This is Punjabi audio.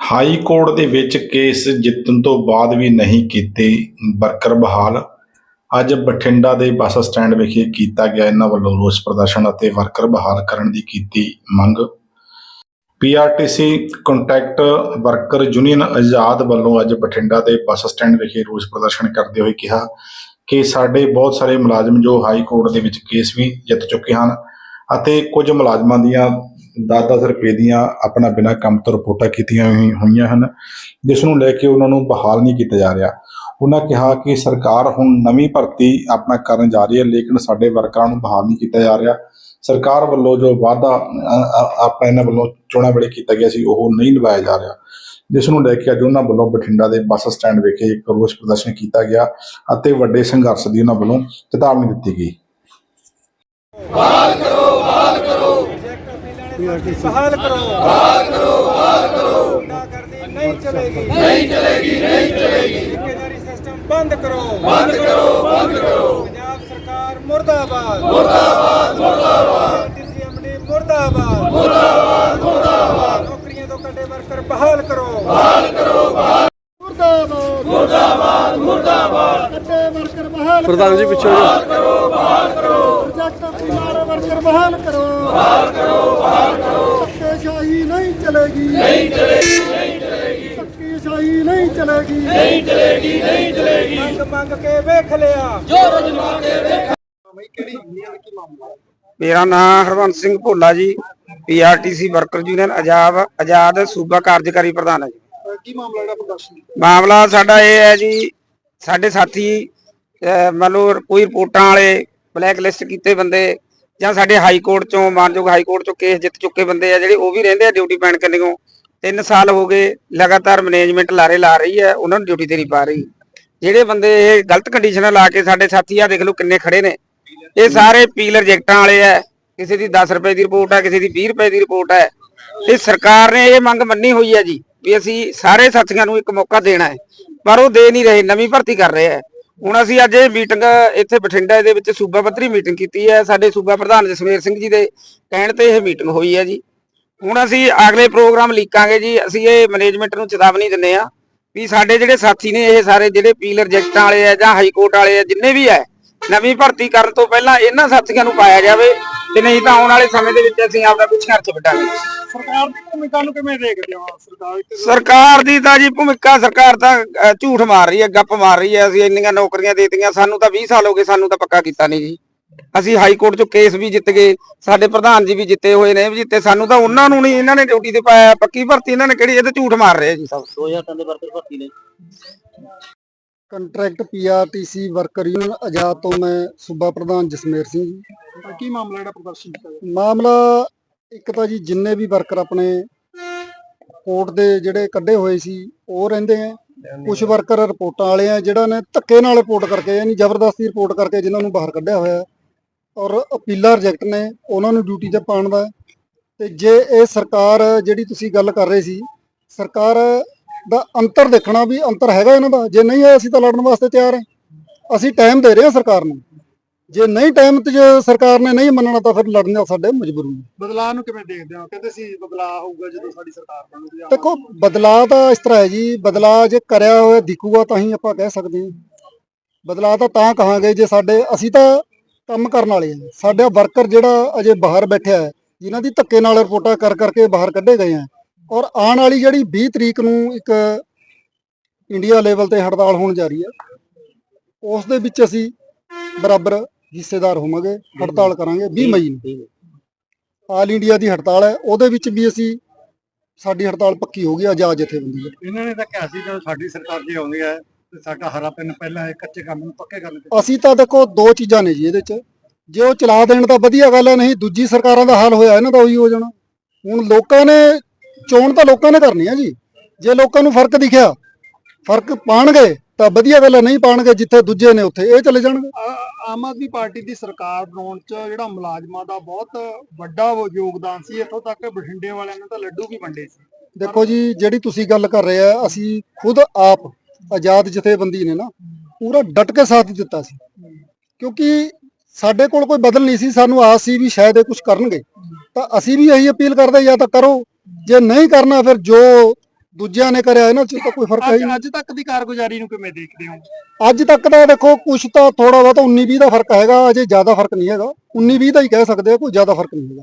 ਹਾਈ ਕੋਰਟ ਦੇ ਵਿੱਚ ਕੇਸ ਜਿੱਤਣ ਤੋਂ ਬਾਅਦ ਵੀ ਨਹੀਂ ਕੀਤੇ ਵਰਕਰ ਬਹਾਲ ਅੱਜ ਬਠਿੰਡਾ ਦੇ ਬੱਸ ਸਟੈਂਡ ਵਿਖੇ ਕੀਤਾ ਗਿਆ ਇਹਨਾਂ ਵੱਲੋਂ ਰੋਸ ਪ੍ਰਦਰਸ਼ਨ ਅਤੇ ਵਰਕਰ ਬਹਾਲ ਕਰਨ ਦੀ ਕੀਤੀ ਮੰਗ। PRTC contract worker union Azad ਵੱਲੋਂ ਅੱਜ ਬਠਿੰਡਾ ਦੇ ਬੱਸ ਸਟੈਂਡ ਵਿਖੇ ਰੋਸ ਪ੍ਰਦਰਸ਼ਨ ਕਰਦੇ ਹੋਏ ਕਿਹਾ ਕਿ ਸਾਡੇ ਬਹੁਤ ਸਾਰੇ ਮੁਲਾਜ਼ਮ ਜੋ ਹਾਈ ਕੋਰਟ ਦੇ ਵਿੱਚ ਕੇਸ ਵੀ ਜਿੱਤ ਚੁੱਕੇ ਹਨ ਅਤੇ ਕੁਝ ਮੁਲਾਜ਼ਮਾਂ ਦੀਆਂ 10-10 ਰੁਪਏ ਦੀਆਂ ਆਪਣਾ ਬਿਨਾਂ ਕੰਮ ਤੋਂ ਰਿਪੋਰਟਾਂ ਕੀਤੀਆਂ ਹੋਈਆਂ ਹਨ, ਜਿਸ ਨੂੰ ਲੈ ਕੇ ਉਹਨਾਂ ਨੂੰ ਬਹਾਲ ਨਹੀਂ ਕੀਤਾ ਜਾ ਰਿਹਾ। ਉਹਨਾਂ ਕਿਹਾ ਕਿ ਸਰਕਾਰ ਹੁਣ ਨਵੀਂ ਭਰਤੀ ਆਪਣਾ ਕਰਨ ਜਾ ਰਹੀ ਹੈ, ਲੇਕਿਨ ਸਾਡੇ ਵਰਕਰਾਂ ਨੂੰ ਬਹਾਲ ਨਹੀਂ ਕੀਤਾ ਜਾ ਰਿਹਾ। ਸਰਕਾਰ ਵੱਲੋਂ ਜੋ ਵਾਅਦਾ ਆਪਾਂ ਇਹਨਾਂ ਵੱਲੋਂ ਚੋਣਾਂ ਵੇਲੇ ਕੀਤਾ ਗਿਆ ਸੀ, ਉਹ ਨਹੀਂ ਨਿਭਾਇਆ ਜਾ ਰਿਹਾ। ਜਿਸ ਨੂੰ ਲੈ ਕੇ ਅੱਜ ਉਹਨਾਂ ਵੱਲੋਂ ਬਠਿੰਡਾ ਦੇ ਬੱਸ ਸਟੈਂਡ ਵਿਖੇ ਇੱਕ ਰੋਸ ਪ੍ਰਦਰਸ਼ਨ ਕੀਤਾ ਗਿਆ ਅਤੇ ਵੱਡੇ ਸੰਘਰਸ਼ ਦੀ ਉਹਨਾਂ ਵੱਲੋਂ ਚੇਤਾਵਨੀ ਦਿੱਤੀ ਗਈ। ਬਹਾਲ ਕਰੋ। ਬਹਾਲ ਕਰੋ ਬਹਾਲ ਕਰੋ ਗੁੰਡਾਗਰਦੀ ਨਹੀਂ ਚਲੇਗੀ। ਨਹੀਂ ਚਲੇਗੀ ਨਹੀਂ ਚਲੇਗੀ ਠੇਕੇਦਾਰੀ ਸਿਸਟਮ ਬੰਦ ਕਰੋ। ਬੰਦ ਕਰੋ ਬੰਦ ਕਰੋ ਪੰਜਾਬ ਸਰਕਾਰ ਮੁਰਦਾਬਾਦ। ਮੁਰਦਾਬਾਦ। ਮੁਰਦਾਬਾਦ। ਡੀਸੀਐਮਡੀ ਮੁਰਦਾਬਾਦ ਮੁਰਦਾਬਾਦ ਮੁਰਦਾਬਾਦ ਨੌਕਰੀਆਂ ਤੋਂ ਕੱਢੇ ਵਰਕਰ ਬਹਾਲ ਕਰੋ। ਬਹਾਲ ਕਰੋ ਮੁਰਦਾਬਾਦ। ਮੁਰਦਾਬਾਦ। ਮੁਰਦਾਬਾਦ। ਕੱਢੇ ਵਰਕਰ ਬਹਾਲ ਪ੍ਰਧਾਨ ਜੀ ਪਿੱਛੇ ਹੋ ਜਾਓ। ਕਰੋ ਬਹਾਲ ਕਰੋ। ਪ੍ਰੋਜੈਕਟ ਪਿਲਾਰੇ ਵਰਕਰ ਬਹਾਲ ਕਰੋ। ਬਹਾਲ ਕਰੋ ਬਹਾਲ ਕਰੋ ਧੱਕੇਸ਼ਾਹੀ ਨਹੀਂ ਚਲੇਗੀ। ਨਹੀਂ ਚਲੇਗੀ ਨਹੀਂ ਚਲੇਗੀ। ਧੱਕੇਸ਼ਾਹੀ ਨਹੀਂ ਚਲੇਗੀ ਨਹੀਂ ਚਲੇਗੀ ਨਹੀਂ ਚਲੇਗੀ ਮੰਗ ਮੰਗ ਕੇ ਵੇਖ ਲਿਆ ਮੇਰਾ ਨਾਮ Harwant Singh Bhola ji PRTC worker union Azad Azad ਸੂਬਾ ਕਾਰਜਕਾਰੀ ਪ੍ਰਧਾਨ ਹੈ ਜੀ। ਕੀ ਮਾਮਲਾ ਜਿਹੜਾ ਪ੍ਰਦਰਸ਼ਨ? ਮਾਮਲਾ ਸਾਡਾ ਇਹ ਹੈ ਜੀ ਸਾਡੇ ਸਾਥੀ ਮੰਨ ਲਓ ਕੋਈ ਰਿਪੋਰਟਾਂ ਵਾਲੇ ਬਲੈਕ ਲਿਸਟ ਕੀਤੇ ਬੰਦੇ ਜਾਂ ਸਾਡੇ ਹਾਈ ਕੋਰਟ ਚੋਂ, ਮਾਨਯੋਗ ਹਾਈ ਕੋਰਟ ਚੋਂ ਕੇਸ ਜਿੱਤ ਚੁੱਕੇ ਬੰਦੇ ਆ ਜਿਹੜੇ, ਉਹ ਵੀ ਰਹਿੰਦੇ ਆ ਡਿਊਟੀ ਪੈਣ ਕੰਨਿਓ। 3 ਸਾਲ ਹੋ ਗਏ, ਲਗਾਤਾਰ ਮੈਨੇਜਮੈਂਟ ਲਾਰੇ ਲਾ ਰਹੀ ਹੈ, ਉਹਨਾਂ ਨੂੰ ਡਿਊਟੀ ਤੇ ਨਹੀਂ ਪਾ ਰਹੀ। ਜਿਹੜੇ ਬੰਦੇ ਇਹ ਗਲਤ ਕੰਡੀਸ਼ਨਾਂ ਲਾ ਕੇ ਸਾਡੇ ਸਾਥੀ ਆ ਦੇਖ ਲਓ ਕਿੰਨੇ ਖੜੇ ਨੇ। ਇਹ ਸਾਰੇ ਪੀਲ ਰਿਜੈਕਟਾਂ ਵਾਲੇ ਆ, ਕਿਸੇ ਦੀ 10 ਰੁਪਏ ਦੀ ਰਿਪੋਰਟ ਹੈ ਕਿਸੇ ਦੀ 20 ਰੁਪਏ ਦੀ ਰਿਪੋਰਟ ਹੈ ਤੇ ਸਰਕਾਰ ਨੇ ਇਹ ਮੰਗ ਮੰਨੀ ਹੋਈ ਹੈ ਜੀ, ਵੀ ਅਸੀਂ ਸਾਰੇ ਸਾਥੀਆਂ ਨੂੰ ਇੱਕ ਮੌਕਾ ਦੇਣਾ ਹੈ, ਪਰ ਉਹ ਦੇ ਨਹੀਂ ਰਹੇ, ਨਵੀਂ ਭਰਤੀ ਕਰ ਰਹੇ ਹੈ। ਹੁਣ ਅਸੀਂ ਅੱਜ ਇਹ ਮੀਟਿੰਗ ਇੱਥੇ ਬਠਿੰਡਾ ਦੇ ਵਿੱਚ ਸੂਬਾ ਪੱਧਰੀ ਮੀਟਿੰਗ ਕੀਤੀ ਹੈ, ਸਾਡੇ ਸੂਬਾ ਪ੍ਰਧਾਨ ਜਸਮੇਰ ਸਿੰਘ ਜੀ ਦੇ ਕਹਿਣ ਤੇ ਇਹ ਮੀਟਿੰਗ ਹੋਈ ਹੈ ਜੀ। ਹੁਣ ਅਸੀਂ ਅਗਲੇ ਪ੍ਰੋਗਰਾਮ ਲਿਖਾਂਗੇ ਜੀ, ਅਸੀਂ ਇਹ ਮੈਨੇਜਮੈਂਟ ਨੂੰ ਚੇਤਾਵਨੀ ਦਿੰਦੇ ਆ ਵੀ ਸਾਡੇ ਜਿਹੜੇ ਸਾਥੀ ਨੇ, ਇਹ ਸਾਰੇ ਜਿਹੜੇ ਪੀਲ ਰਿਜੈਕਟਾਂ ਵਾਲੇ ਆ ਜਾਂ ਹਾਈ ਕੋਰਟ ਵਾਲੇ ਆ, ਜਿੰਨੇ ਵੀ ਆ, ਨਵੀਂ ਭਰਤੀ ਕਰਨ ਤੋਂ ਪਹਿਲਾਂ ਇਹਨਾਂ ਸਾਥੀਆਂ ਨੂੰ ਪਾਇਆ ਜਾਵੇ। ਤੇ ਨਹੀਂ ਤਾਂ ਆਉਣ ਵਾਲੇ ਸਮੇਂ ਦੇ ਵਿੱਚ ਅਸੀਂ ਆਪਦਾ ਕੁਝ ਖਰਚ ਵਟਾਂਗੇ। ਸਰਕਾਰ ਦੀ ਭੂਮਿਕਾ ਨੂੰ ਕਿਵੇਂ ਦੇਖਦੇ ਹੋ ਸਰਕਾਰ ਸਰਕਾਰ ਦੀ ਤਾਂ ਜੀ ਭੂਮਿਕਾ ਸਰਕਾਰ ਤਾਂ ਅਹ, ਝੂਠ ਮਾਰ ਰਹੀ ਹੈ ਗੱਪ ਮਾਰ ਰਹੀ ਹੈ। ਅਸੀਂ ਇੰਨੀਆਂ ਨੌਕਰੀਆਂ ਦੇ ਦਿੱਤੀਆਂ ਸਾਨੂੰ ਤਾਂ 20 ਸਾਲ ਹੋ ਗਏ ਸਾਨੂੰ ਤਾਂ ਪੱਕਾ ਕੀਤਾ ਨਹੀਂ ਜੀ। ਅਸੀਂ ਹਾਈ ਕੋਰਟ ਚੋਂ ਕੇਸ ਵੀ ਜਿੱਤ ਗਏ ਸਾਡੇ ਪ੍ਰਧਾਨ ਜੀ ਵੀ ਜਿੱਤੇ ਹੋਏ ਨੇ ਇਹ ਵੀ ਜਿੱਤੇ ਸਾਨੂੰ ਤਾਂ ਉਹਨਾਂ ਨੂੰ ਨਹੀਂ ਇਹਨਾਂ ਨੇ ਡਿਊਟੀ ਤੇ ਪਾਇਆ ਪੱਕੀ ਭਰਤੀ ਇਹਨਾਂ ਨੇ ਕਿਹੜੀ ਇਹ ਤਾਂ ਝੂਠ ਮਾਰ ਰਹੇ ਆ ਜੀ। ਸਭ 2003 ਦੇ ਵਰਕਰ ਭਰਤੀ ਨੇ। Contract PRTC worker union Azad ਤੋਂ ਮੈਂ ਸੂਬਾ ਪ੍ਰਧਾਨ ਜਸਮੇਰ ਸਿੰਘ ਜੀ। ਕੀ ਮਾਮਲਾ ਜਿਹੜਾ ਪ੍ਰਦਰਸ਼ਨ ਕੀਤਾ ਮਾਮਲਾ ਇੱਕ ਤਾਂ ਜੀ ਜਿੰਨੇ ਵੀ ਵਰਕਰ ਆਪਣੇ ਕੋਰਟ ਦੇ ਜਿਹੜੇ ਕੱਢੇ ਹੋਏ ਸੀ, ਉਹ ਰਹਿੰਦੇ ਆ। ਕੁਝ ਵਰਕਰ ਰਿਪੋਰਟਾਂ ਵਾਲੇ ਆ, ਜਿਹੜਾ ਨੇ ਧੱਕੇ ਨਾਲ ਰਿਪੋਰਟ ਕਰਕੇ, ਯਾਨੀ ਜ਼ਬਰਦਸਤੀ ਰਿਪੋਰਟ ਕਰਕੇ ਜਿਨ੍ਹਾਂ ਨੂੰ ਬਾਹਰ ਕੱਢਿਆ ਹੋਇਆ। ਔਰ ਅਪੀਲਾਂ ਰਿਜੈਕਟ ਨੇ, ਉਹਨਾਂ ਨੂੰ ਡਿਊਟੀ ਤੇ ਪਾਉਣ ਦਾ। ਤੇ ਜੇ ਇਹ ਸਰਕਾਰ ਜਿਹੜੀ ਤੁਸੀਂ ਗੱਲ ਕਰ ਰਹੇ ਸੀ, ਸਰਕਾਰ ਦਾ ਅੰਤਰ ਦੇਖਣਾ ਵੀ ਅੰਤਰ ਹੈਗਾ ਇਹਨਾਂ ਦਾ। ਜੇ ਨਹੀਂ ਹੈ ਅਸੀਂ ਤਾਂ ਲੜਨ ਵਾਸਤੇ ਤਿਆਰ ਹਾਂ ਅਸੀਂ ਟਾਈਮ ਦੇ ਰਹੇ ਹਾਂ ਸਰਕਾਰ ਨੂੰ। ਜੇ ਨਹੀਂ ਟਾਈਮ ਤੇ ਜੇ ਸਰਕਾਰ ਨੇ ਨਹੀਂ ਮੰਨਣਾ ਤਾਂ ਫਿਰ ਲੜਨਾ ਸਾਡੇ ਮਜਬੂਰੀ ਹੈ ਬਦਲਾਅ ਨੂੰ ਕਿਵੇਂ ਦੇਖਦੇ ਹੋ? ਕਹਿੰਦੇ ਸੀ ਬਦਲਾਅ ਹੋਊਗਾ ਜਦੋਂ ਸਾਡੀ ਸਰਕਾਰ ਬਣੂਗੀ। ਦੇਖੋ ਬਦਲਾਅ ਤਾਂ ਇਸ ਤਰ੍ਹਾਂ ਹੈ ਜੀ। ਬਦਲਾਅ ਜੇ ਕਰਿਆ ਹੋਇਆ ਦਿਖੂਗਾ ਤਾਂ ਹੀ ਆਪਾਂ ਕਹਿ ਸਕਦੇ ਹਾਂ। ਬਦਲਾਅ ਤਾਂ ਤਾਂ ਕਹਾਂਗੇ ਜੇ ਸਾਡੇ ਅਸੀਂ ਤਾਂ ਕੰਮ ਕਰਨ ਵਾਲੇ ਹਾਂ। ਸਾਡਾ ਵਰਕਰ ਜਿਹੜਾ ਅਜੇ ਬਾਹਰ ਬੈਠਿਆ ਹੈ ਜਿਨ੍ਹਾਂ ਦੀ ਧੱਕੇ ਨਾਲ ਰਿਪੋਰਟਾਂ ਕਰ ਕਰਕੇ ਬਾਹਰ ਕੱਢੇ ਗਏ ਆ ਔਰ ਆਉਣ ਵਾਲੀ ਜਿਹੜੀ 20 ਤਰੀਕ ਨੂੰ ਇੱਕ ਇੰਡੀਆ ਲੈਵਲ ਤੇ ਹੜਤਾਲ ਹੋਣ ਜਾ ਰਹੀ ਹੈ ਉਸ ਦੇ ਵਿੱਚ ਅਸੀਂ ਬਰਾਬਰ ਹਿੱਸੇਦਾਰ ਹੋਵਾਂਗੇ ਹੜਤਾਲ ਕਰਾਂਗੇ 20 ਮਈ ਨੂੰ। ਆਲ ਇੰਡੀਆ ਦੀ ਹੜਤਾਲ ਹੈ ਉਹਦੇ ਵਿੱਚ ਵੀ ਅਸੀਂ ਸਾਡੀ ਹੜਤਾਲ ਪੱਕੀ ਹੋ ਗਈ ਆਜ਼ਾਦ ਜਥੇਬੰਦੀ ਹੈ। ਇਹਨਾਂ ਨੇ ਤਾਂ ਕਿਹਾ ਸੀ ਜਦੋਂ ਸਾਡੀ ਸਰਕਾਰ ਜੀ ਆਉਂਦੀ ਹੈ ਤੇ ਸਾਡਾ ਹਰਾ ਪੈਨ ਪਹਿਲਾਂ ਇਹ ਕੱਚੇ ਕੰਮ ਨੂੰ ਪੱਕੇ ਕਰਨ ਤੇ ਅਸੀਂ ਤਾਂ ਦੇਖੋ ਦੋ ਚੀਜ਼ਾਂ ਨੇ ਜੀ ਇਹਦੇ 'ਚ। ਜੇ ਉਹ ਚਲਾ ਦੇਣ ਤਾਂ ਵਧੀਆ ਗੱਲ ਹੈ ਨਹੀਂ ਦੂਜੀ ਸਰਕਾਰਾਂ ਦਾ ਹਾਲ ਹੋਇਆ ਇਹਨਾਂ ਦਾ ਉਹੀ ਹੋ ਜਾਣਾ। ਹੁਣ ਲੋਕਾਂ ਨੇ ਚੋਣ ਤਾਂ ਲੋਕਾਂ ਨੇ ਕਰਨੀ ਹੈ ਜੀ। ਜੇ ਲੋਕਾਂ ਨੂੰ ਫ਼ਰਕ ਦਿਖਿਆ ਫ਼ਰਕ ਪਾਣਗੇ ਤਾਂ ਵਧੀਆ ਗੱਲ ਹੈ ਨਹੀਂ ਪਾਣਗੇ ਜਿੱਥੇ ਦੂਜੇ ਨੇ ਉੱਥੇ ਇਹ ਚਲੇ ਜਾਣਗੇ। ਆਮ ਆਦਮੀ ਪਾਰਟੀ ਦੀ ਸਰਕਾਰ ਬਣਾਉਣ ਚ ਜਿਹੜਾ ਮੁਲਾਜ਼ਮਾਂ ਦਾ ਬਹੁਤ ਵੱਡਾ ਯੋਗਦਾਨ ਸੀ ਇੱਥੋਂ ਤੱਕ ਕਿ ਬਠਿੰਡੇ ਵਾਲਿਆਂ ਨੇ ਤਾਂ ਲੱਡੂ ਵੀ ਵੰਡੇ ਸੀ। ਦੇਖੋ ਜੀ ਜਿਹੜੀ ਤੁਸੀਂ ਗੱਲ ਕਰ ਰਹੇ ਆ ਅਸੀਂ ਖੁਦ ਆਪ ਆਜ਼ਾਦ ਜਥੇਬੰਦੀ ਨੇ ਨਾ ਪੂਰਾ ਡਟ ਕੇ ਸਾਥ ਦਿੱਤਾ ਸੀ। ਕਿਉਂਕਿ ਸਾਡੇ ਕੋਲ ਕੋਈ ਬਦਲ ਨਹੀਂ ਸੀ ਸਾਨੂੰ ਆਸ ਸੀ ਵੀ ਸ਼ਾਇਦ ਇਹ ਕੁਝ ਕਰਨਗੇ। ਤਾਂ ਅਸੀਂ ਵੀ ਇਹੀ ਅਪੀਲ ਕਰਦੇ ਜਾਂ ਤਾਂ ਕਰੋ। ਜੇ ਨਹੀਂ ਕਰਨਾ ਫਿਰ ਜੋ ਦੂਜਿਆਂ ਨੇ ਕਰਿਆ ਇਹਨਾਂ 'ਚ ਤਾਂ ਕੋਈ ਫ਼ਰਕ ਹੈ ਹੀ ਅੱਜ ਨਹੀਂ। ਅੱਜ ਤੱਕ ਦੀ ਕਾਰਗੁਜ਼ਾਰੀ ਨੂੰ ਕਿਵੇਂ ਦੇਖਦੇ ਹੋ? ਅੱਜ ਤੱਕ ਤਾਂ ਦੇਖੋ ਕੁਛ ਤਾਂ ਥੋੜਾ ਬਹੁਤਾ 19 20 ਦਾ ਫ਼ਰਕ ਹੈਗਾ ਅਜੇ ਜ਼ਿਆਦਾ ਫ਼ਰਕ ਨਹੀਂ ਹੈਗਾ। 19 20 ਦਾ ਹੀ ਕਹਿ ਸਕਦੇ ਆ ਕੋਈ ਜ਼ਿਆਦਾ ਫ਼ਰਕ ਨਹੀਂ ਹੈਗਾ।